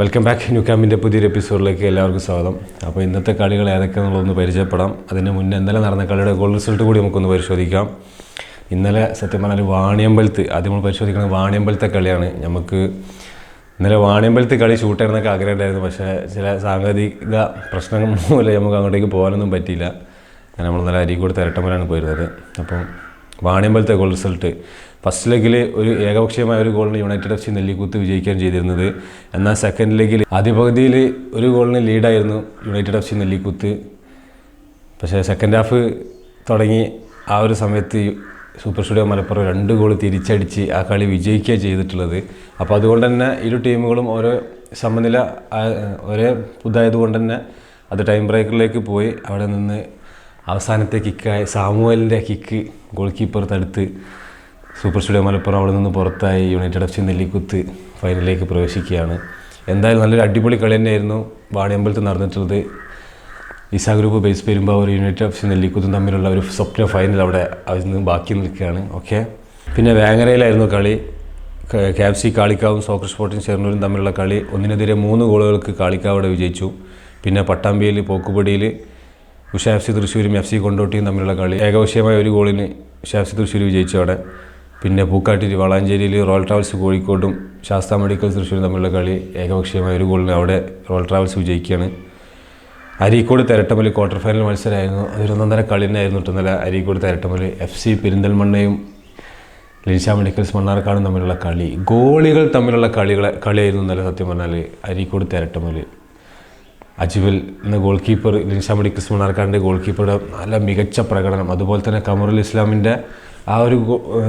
Welcome back new ക്യാമ്പിന്റെ പുതിയൊരു എപ്പിസോഡിലേക്ക് എല്ലാവർക്കും സ്വാഗതം. അപ്പോൾ ഇന്നത്തെ കളികൾ ഏതൊക്കെയാണെന്നുള്ളതൊന്ന് പരിചയപ്പെടാം. അതിന് മുന്നേ ഇന്നലെ നടന്ന കളിയുടെ ഗോൾ റിസൾട്ട് കൂടി നമുക്കൊന്ന് പരിശോധിക്കാം. ഇന്നലെ സത്യം പറഞ്ഞാൽ വാണിയമ്പലത്ത് ആദ്യം നമ്മൾ പരിശോധിക്കുന്നത് വാണിയമ്പലത്തെ കളിയാണ്. നമുക്ക് ഇന്നലെ വാണിയമ്പലത്ത് കളി ഷൂട്ട് ചെയ്യണമെന്നൊക്കെ ആഗ്രഹം ഉണ്ടായിരുന്നു പക്ഷേ ചില സാങ്കേതിക പ്രശ്നങ്ങൾ മൂലം നമുക്ക് അങ്ങോട്ടേക്ക് പോകാനൊന്നും പറ്റിയില്ല. നമ്മൾ ഇന്നലെ അരീക്കോട് തിരട്ടമ്പലാണ് പോയിരുന്നത്. അപ്പം വാണിയമ്പലത്തെ ഗോൾ റിസൾട്ട് ഫസ്റ്റ് ലെഗിൽ ഒരു ഏകപക്ഷീയമായ ഒരു ഗോളിന് യുണൈറ്റഡ് എഫ് സി നെല്ലിക്കുത്ത് വിജയിക്കാൻ ചെയ്തിരുന്നത്. എന്നാൽ സെക്കൻഡ് ലെഗിൽ ആദ്യ പകുതിയിൽ ഒരു ഗോളിന് ലീഡായിരുന്നു യുണൈറ്റഡ് എഫ് സി നെല്ലിക്കുത്ത് പക്ഷേ സെക്കൻഡ് ഹാഫ് തുടങ്ങി ആ ഒരു സമയത്ത് സൂപ്പർ സ്റ്റുഡിയോ മലപ്പുറം രണ്ട് ഗോൾ തിരിച്ചടിച്ച് ആ കളി വിജയിക്കുകയാണ് ചെയ്തിട്ടുള്ളത്. അപ്പോൾ അതുകൊണ്ട് തന്നെ ഇരു ടീമുകളും ഓരോ സമനില ഒരേ പുതായത് കൊണ്ട് തന്നെ അത് ടൈം ബ്രേക്കറിലേക്ക് പോയി അവിടെ നിന്ന് അവസാനത്തെ കിക്കായ സാമുവലിന്റെ കിക്ക് ഗോൾ കീപ്പർ തടുത്ത് സൂപ്പർ സ്റ്റുഡിയോ മലപ്പുറം അവിടെ നിന്ന് പുറത്തായി യുണൈറ്റഡ് എഫ് സി നെല്ലിക്കുത്ത് ഫൈനലിലേക്ക് പ്രവേശിക്കുകയാണ്. എന്തായാലും നല്ലൊരു അടിപൊളി കളി തന്നെയായിരുന്നു വാണിയമ്പലത്ത് നടന്നിട്ടുള്ളത്. Isha group base Perumbavoor United F C നെല്ലിക്കുത്തും തമ്മിലുള്ള ഒരു സ്വപ്ന ഫൈനൽ അവിടെ അതിൽ നിന്ന് ബാക്കി നിൽക്കുകയാണ്. ഓക്കെ പിന്നെ വേങ്ങരയിലായിരുന്നു കളി. ക്യാബ് സി കാളിക്കാവും സോക്കർ സ്പോർട്ടിങ് ഷെർണൂരും തമ്മിലുള്ള കളി. ഒന്നിനെതിരെ മൂന്ന് ഗോളുകൾക്ക് കാളിക്കാവ് അവിടെ വിജയിച്ചു. പിന്നെ പട്ടാമ്പിയിൽ പോക്കുപടിയിൽ ഉഷ എഫ് സി തൃശ്ശൂരും എഫ് സി കൊണ്ടോട്ടിയും തമ്മിലുള്ള കളി. ഏകപക്ഷീയമായ ഒരു ഗോളിന് ഉഷ എഫ് സി തൃശ്ശൂർ വിജയിച്ചവിടെ പിന്നെ പൂക്കാട്ടിരി വളാഞ്ചേരിയിൽ റോയൽ ട്രാവൽസ് കോഴിക്കോട്ടും ശാസ്ത്ര മെഡിക്കൽ തൃശ്ശൂരും തമ്മിലുള്ള കളി ഏകപക്ഷീയമായ ഒരു ഗോളിന് അവിടെ റോയൽ ട്രാവൽസ് വിജയിക്കുകയാണ്. അരീക്കോട് തെരട്ടമലി ക്വാർട്ടർ ഫൈനൽ മത്സരമായിരുന്നു. അതൊരു ഒന്നൊന്നര കളി തന്നെയായിരുന്നു കേട്ടോ ഇന്നലെ അരീക്കോട് തെരട്ടമലി. എഫ് സി പെരിന്തൽമണ്ണയും ലിൻഷ മെഡിക്കൽസ് മണ്ണാർക്കാടും തമ്മിലുള്ള കളി. ഗോളികൾ തമ്മിലുള്ള കളികളെ കളിയായിരുന്നു ഇന്നലെ സത്യം പറഞ്ഞാൽ അരീക്കോട് തെരട്ടമൽ. അജ്വൽ എന്ന ഗോൾ കീപ്പർ ലിൻഷാമടി ക്രിസ് മണ്ണാർക്കാടിന്റെ ഗോൾ കീപ്പറുടെ നല്ല മികച്ച പ്രകടനം. അതുപോലെ തന്നെ കമറുൽ ഇസ്ലാമിന്റെ ആ ഒരു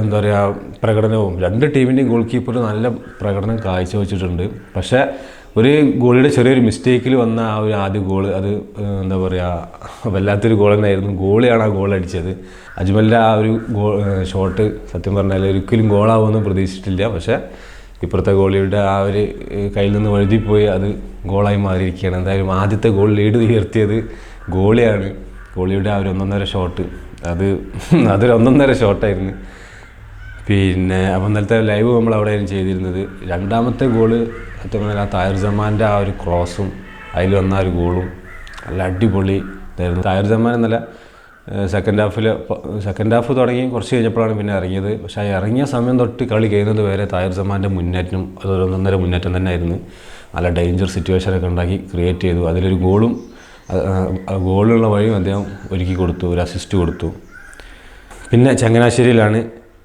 എന്താ പറയുക പ്രകടനവും രണ്ട് ടീമിന്റെയും ഗോൾ കീപ്പർ നല്ല പ്രകടനം കാഴ്ചവെച്ചിട്ടുണ്ട്. പക്ഷേ ഒരു ഗോളിയുടെ ചെറിയൊരു മിസ്റ്റേക്കിൽ വന്ന ആ ഒരു ആദ്യ ഗോൾ അത് എന്താ പറയുക വല്ലാത്തൊരു ഗോൾ തന്നെയായിരുന്നു. ഗോളിയാണ് ആ ഗോൾ അടിച്ചത്. അജ്മലിന്റെ ആ ഒരു ഗോൾ ഷോട്ട് സത്യം പറഞ്ഞാൽ ഒരിക്കലും ഗോളാവുമെന്ന് പ്രതീക്ഷിച്ചിട്ടില്ല. പക്ഷേ ഇപ്പുറത്തെ ഗോളിയുടെ ആ ഒരു കയ്യിൽ നിന്ന് വഴുതിപ്പോയി അത് ഗോളായി മാറിയിരിക്കുകയാണ്. എന്തായാലും ആദ്യത്തെ ഗോൾ ലീഡ് ഉയർത്തിയത് ഗോളിയാണ്. ഗോളിയുടെ ആ ഒരു ഒന്നൊന്നര ഷോട്ട്. അത് അതൊരു ഒന്നൊന്നര ഷോട്ടായിരുന്നു. പിന്നെ അപ്പം ഇന്നലത്തെ ലൈവ് നമ്മൾ അവിടെയായിരുന്നു ചെയ്തിരുന്നത്. രണ്ടാമത്തെ ഗോൾ സത്യം പറഞ്ഞാൽ ആ തായർ ജമാന്റെ ആ ഒരു ക്രോസും അതിൽ വന്ന ആ ഒരു ഗോളും നല്ല അടിപൊളി ഇതായിരുന്നു. തായർ ജമാൻ എന്നല്ല സെക്കൻഡ് ഹാഫിൽ സെക്കൻഡ് ഹാഫ് തുടങ്ങി കുറച്ച് കഴിഞ്ഞപ്പോഴാണ് പിന്നെ ഇറങ്ങിയത്. പക്ഷേ ഇറങ്ങിയ സമയം തൊട്ട് കളി കഴിയുന്നത് വരെ തായർ സമാന്റെ മുന്നേറ്റം അതൊരു ഒന്നൊന്നര മുന്നേറ്റം തന്നെ ആയിരുന്നു നല്ല ഡേഞ്ചർ സിറ്റുവേഷനൊക്കെ ഉണ്ടാക്കി ക്രിയേറ്റ് ചെയ്തു. അതിലൊരു ഗോളും ആ വഴിയും അദ്ദേഹം ഒരുക്കി കൊടുത്തു ഒരു അസിസ്റ്റ് കൊടുത്തു. പിന്നെ ചങ്ങനാശ്ശേരിയിലാണ്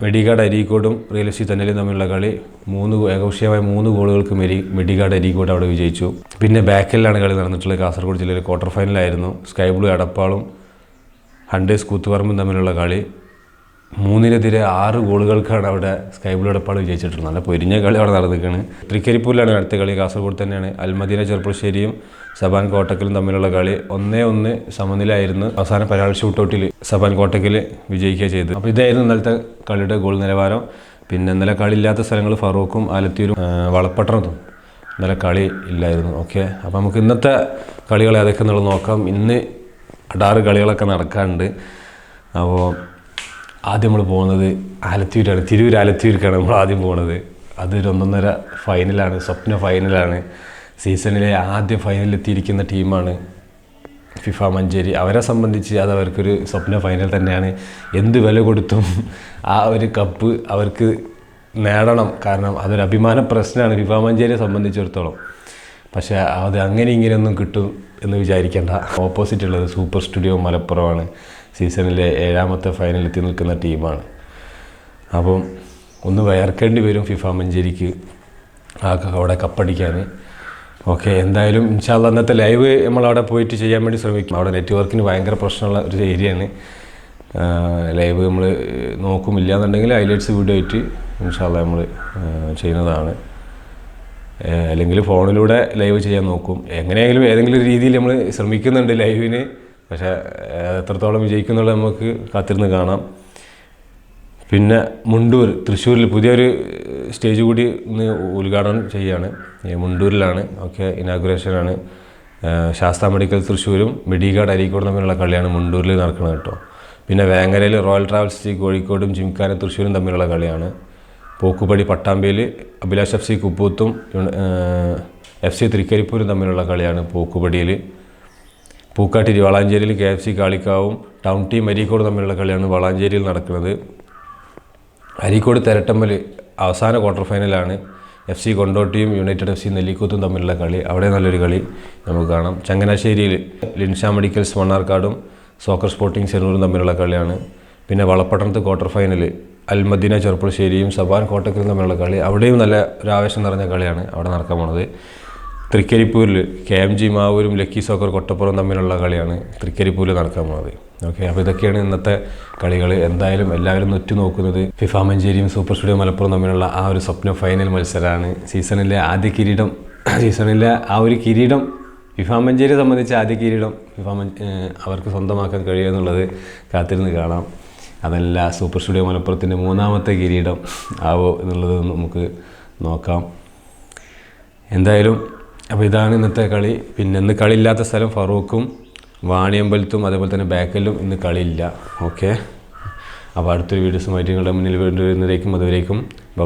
മെഡിഗാഡ് അരീക്കോടും റിയൽ എഫ് സി തന്നെയും തമ്മിലുള്ള കളി. മൂന്ന് ഏകപക്ഷീയമായ മൂന്ന് ഗോളുകൾക്ക് മെരി മെഡിഗാഡ് അരീക്കോട് അവിടെ വിജയിച്ചു. പിന്നെ ബാക്കിലാണ് കളി നടന്നിട്ടുള്ളത്. കാസർഗോഡ് ജില്ലയിൽ ക്വാർട്ടർ ഫൈനലായിരുന്നു സ്കൈ ബ്ലൂ എടപ്പാളും ഹണ്ടേഴ്സ് കൂത്തുപറമ്പും തമ്മിലുള്ള കളി മൂന്നിനെതിരെ ആറ് ഗോളുകൾക്കാണ് അവിടെ സ്കൈ ബ്ലൂ എടപ്പാൾ വിജയിച്ചിട്ടുള്ളത്. നല്ല പൊരിഞ്ഞ കളി അവിടെ നടന്നിരിക്കുകയാണ്. തൃക്കരിപ്പൂരിലാണ് അടുത്ത കളി. കാസർഗോഡ് തന്നെയാണ്. അൽമദീന ചെറുപ്പശ്ശേരിയും സബാൻ കോട്ടക്കലും തമ്മിലുള്ള കളി ഒന്നേ ഒന്ന് സമനിലായിരുന്നു അവസാന പരാൾ ഷൂട്ടൗട്ടിൽ സബാൻ കോട്ടക്കൽ വിജയിക്കുക ചെയ്തു അപ്പോൾ ഇതായിരുന്നു ഇന്നലത്തെ കളിയുടെ ഗോൾ നിലവാരം. പിന്നെ ഇന്നലെ കളി ഇല്ലാത്ത സ്ഥലങ്ങൾ ഫറൂഖും ആലത്തൂരും ആ, വളപ്പട്ടണത്തും ഇന്നലെ കളി ഇല്ലായിരുന്നു. ഓക്കെ. അപ്പോൾ നമുക്ക് ഇന്നത്തെ കളികൾ ഏതൊക്കെ എന്നുള്ളത് നോക്കാം. ഇന്ന് അടാറ് കളികളൊക്കെ നടക്കാറുണ്ട്. അപ്പോൾ ആദ്യം നമ്മൾ പോകുന്നത് ആലത്തൂരാണ്. തിരൂർ ആലത്തൂർക്കാണ് നമ്മൾ ആദ്യം പോകുന്നത് അതൊരു ഒന്നൊന്നര ഫൈനലാണ് സ്വപ്ന ഫൈനലാണ്. സീസണിലെ ആദ്യ ഫൈനലിൽ എത്തിയിരിക്കുന്ന ടീമാണ് ഫിഫ മഞ്ചേരി. അവരെ സംബന്ധിച്ച് അത് അവർക്കൊരു സ്വപ്ന ഫൈനൽ തന്നെയാണ്. എന്ത് വില കൊടുത്തും ആ ഒരു കപ്പ് അവർക്ക് നേടണം. കാരണം അതൊരു അഭിമാന പ്രശ്നമാണ് ഫിഫ മഞ്ചേരിയെ സംബന്ധിച്ചിടത്തോളം. പക്ഷേ അത് അങ്ങനെ ഇങ്ങനെയൊന്നും കിട്ടും എന്ന് വിചാരിക്കേണ്ട. ഓപ്പോസിറ്റ് ഉള്ളത് സൂപ്പർ സ്റ്റുഡിയോ മലപ്പുറമാണ്. സീസണിലെ ഏഴാമത്തെ ഫൈനൽ എത്തി നിൽക്കുന്ന ടീമാണ് അപ്പം ഒന്ന് വയർക്കേണ്ടി വരും ഫിഫ മഞ്ചേരിക്ക്. ആ അവിടെ കപ്പടിക്കാൻ ഓക്കെ എന്തായാലും ഇൻഷാല്ല അന്നത്തെ ലൈവ് നമ്മൾ അവിടെ പോയിട്ട് ചെയ്യാൻ വേണ്ടി ശ്രമിക്കും. അവിടെ നെറ്റ്വർക്കിന് ഭയങ്കര പ്രശ്നമുള്ള ഒരു ഏരിയയാണ് ലൈവ് നമ്മൾ നോക്കുമില്ല എന്നുണ്ടെങ്കിൽ ഹൈലൈറ്റ്സ് വീഡിയോ ആയിട്ട് ഇൻഷാല്ല നമ്മൾ ചെയ്യുന്നതാണ്. അല്ലെങ്കിൽ ഫോണിലൂടെ ലൈവ് ചെയ്യാൻ നോക്കും. എങ്ങനെയെങ്കിലും ഏതെങ്കിലും രീതിയിൽ നമ്മൾ ശ്രമിക്കുന്നുണ്ട് ലൈവിന്. പക്ഷേ എത്രത്തോളം വിജയിക്കുന്നുള്ളത് നമുക്ക് കാത്തിരുന്ന് കാണാം. പിന്നെ മുണ്ടൂർ തൃശ്ശൂരിൽ പുതിയൊരു സ്റ്റേജ് കൂടി ഇന്ന് ഉദ്ഘാടനം ചെയ്യുകയാണ് മുണ്ടൂരിലാണ് ഓക്കെ ഇനാഗുറേഷനാണ്. ശാസ്ത മെഡിക്കൽ തൃശ്ശൂരും മെഡിഗാർഡ് അരീക്കോടും തമ്മിലുള്ള കളിയാണ് മുണ്ടൂരിൽ നടക്കുന്നത് കേട്ടോ. പിന്നെ വേങ്ങരയിൽ റോയൽ ട്രാവൽസ് കോഴിക്കോടും ജിംഖാന തൃശ്ശൂരും തമ്മിലുള്ള കളിയാണ്. പോക്കുപടി പട്ടാമ്പിയിൽ അഭിലാഷ് എഫ് സി കുപ്പൂത്തും എഫ് സി തൃക്കരിപ്പൂരും തമ്മിലുള്ള കളിയാണ് പോക്കുപടിയിൽ പൂക്കാട്ടിരി വളാഞ്ചേരിയിൽ കെ എഫ് സി കാളിക്കാവും ടൗൺ ടീം അരീക്കോട് തമ്മിലുള്ള കളിയാണ് വളാഞ്ചേരിയിൽ നടക്കുന്നത്. അരീക്കോട് തെരട്ടമ്പൽ അവസാന ക്വാർട്ടർ ഫൈനലാണ് എഫ് സി കൊണ്ടോട്ടിയും യുണൈറ്റഡ് എഫ് സി നെല്ലിക്കൂത്തും തമ്മിലുള്ള കളി. അവിടെ നല്ലൊരു കളി നമുക്ക് കാണാം. ചങ്ങനാശ്ശേരിയിൽ ലിൻഷാ മെഡിക്കൽസ് മണ്ണാർക്കാടും സോക്കർ സ്പോർട്ടിംഗ് സെനൂറും തമ്മിലുള്ള കളിയാണ്. പിന്നെ വളപ്പട്ടണത്ത് ക്വാർട്ടർ ഫൈനൽ അൽമദീന ചെറുപ്പുളശ്ശേരിയും സബാൻ കോട്ടക്കലും തമ്മിലുള്ള കളി അവിടെയും നല്ല ഒരു ആവേശം നിറഞ്ഞ കളിയാണ് അവിടെ നടക്കാൻ പോണത്. തൃക്കരിപ്പൂരിൽ കെ എം ജി മാവൂരും ലക്കി സോക്കർ കൊട്ടപ്പുറം തമ്മിലുള്ള കളിയാണ് തൃക്കരിപ്പൂരിൽ നടക്കാൻ പോണത്. ഓക്കെ അപ്പോൾ ഇതൊക്കെയാണ് ഇന്നത്തെ കളികൾ എന്തായാലും എല്ലാവരും ഒറ്റ നോക്കുന്നത് ഫിഫ മഞ്ചേരിയും സൂപ്പർ സ്റ്റുഡിയോ മലപ്പുറം തമ്മിലുള്ള ആ ഒരു സ്വപ്ന ഫൈനൽ മത്സരമാണ് സീസണിലെ ആദ്യ കിരീടം സീസണിലെ ആ ഒരു കിരീടം ഫിഫ മഞ്ചേരിയെ സംബന്ധിച്ച് ആദ്യ കിരീടം ഫിഫ അവർക്ക് സ്വന്തമാക്കാൻ കഴിയുക എന്നുള്ളത് കാത്തിരുന്ന് കാണാം. അതല്ല സൂപ്പർ സ്റ്റുഡിയോ മലപ്പുറത്തിന്റെ മൂന്നാമത്തെ കിരീടം ആവോ എന്നുള്ളത് നമുക്ക് നോക്കാം. എന്തായാലും അപ്പോൾ ഇതാണ് ഇന്നത്തെ കളി. പിന്നെ ഇന്ന് കളിയില്ലാത്ത സ്ഥലം ഫറൂഖും വാണിയമ്പലത്തും അതേപോലെ തന്നെ ബാക്കലും ഇന്ന് കളിയില്ല. ഓക്കെ. അപ്പോൾ അടുത്തൊരു വീഡിയോസുമായിട്ട് നിങ്ങളുടെ മുന്നിൽ വീണ്ടും വരുന്നതിലേക്കും അതുവരേക്കും. ബൈ